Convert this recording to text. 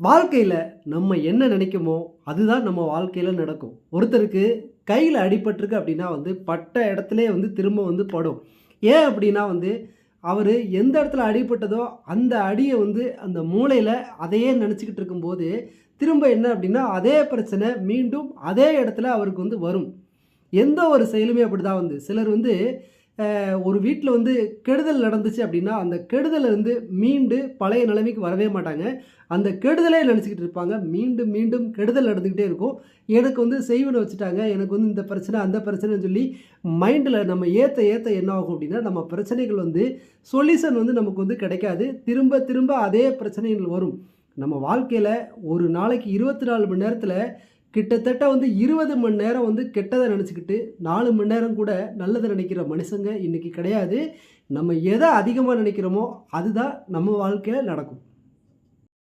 வாழ்க்கையில் நம்ம என்ன நினைக்குமோ அதுதான் நம்ம வாழ்க்கையில் நடக்கும். ஒருத்தருக்கு கையில் அடிபட்டிருக்கு அப்படின்னா வந்து பட்ட இடத்துல வந்து திரும்ப வந்து படும். ஏன் அப்படின்னா வந்து அவர் எந்த இடத்துல அடிபட்டதோ அந்த அடியை வந்து அந்த மூளையில் அதையே நினச்சிக்கிட்டு இருக்கும்போது திரும்ப என்ன அப்படின்னா அதே பிரச்சனை மீண்டும் அதே இடத்துல அவருக்கு வந்து வரும். எந்த ஒரு செயலுமே அப்படி தான் வந்து. சிலர் வந்து ஒரு வீட்டில் வந்து கெடுதல் நடந்துச்சு அப்படின்னா அந்த கெடுதலை இருந்து மீண்டு பழைய நிலைமைக்கு வரவே மாட்டாங்க. அந்த கெடுதலே நினச்சிக்கிட்டு இருப்பாங்க. மீண்டும் மீண்டும் கெடுதல் நடந்துக்கிட்டே இருக்கும். எனக்கு வந்து செய்வனை வச்சுட்டாங்க. எனக்கு வந்து இந்த பிரச்சனை அந்த பிரச்சனைன்னு சொல்லி மைண்டில் நம்ம ஏற்ற ஏற்ற என்ன ஆகும் அப்படின்னா நம்ம பிரச்சனைகள் வந்து சொல்யூஷன் வந்து நமக்கு வந்து கிடைக்காது. திரும்ப திரும்ப அதே பிரச்சனைகள் வரும். நம்ம வாழ்க்கையில் ஒரு நாளைக்கு இருபத்தி நாலு மணி நேரத்தில் கிட்டத்தட்ட வந்து இருபது மணி நேரம் வந்து கெட்டதை நினச்சிக்கிட்டு நாலு மணி நேரம் கூட நல்லதை நினைக்கிற மனுஷங்க இன்றைக்கி கிடையாது. நம்ம எதை அதிகமாக நினைக்கிறோமோ அதுதான் நம்ம வாழ்க்கையில் நடக்கும்.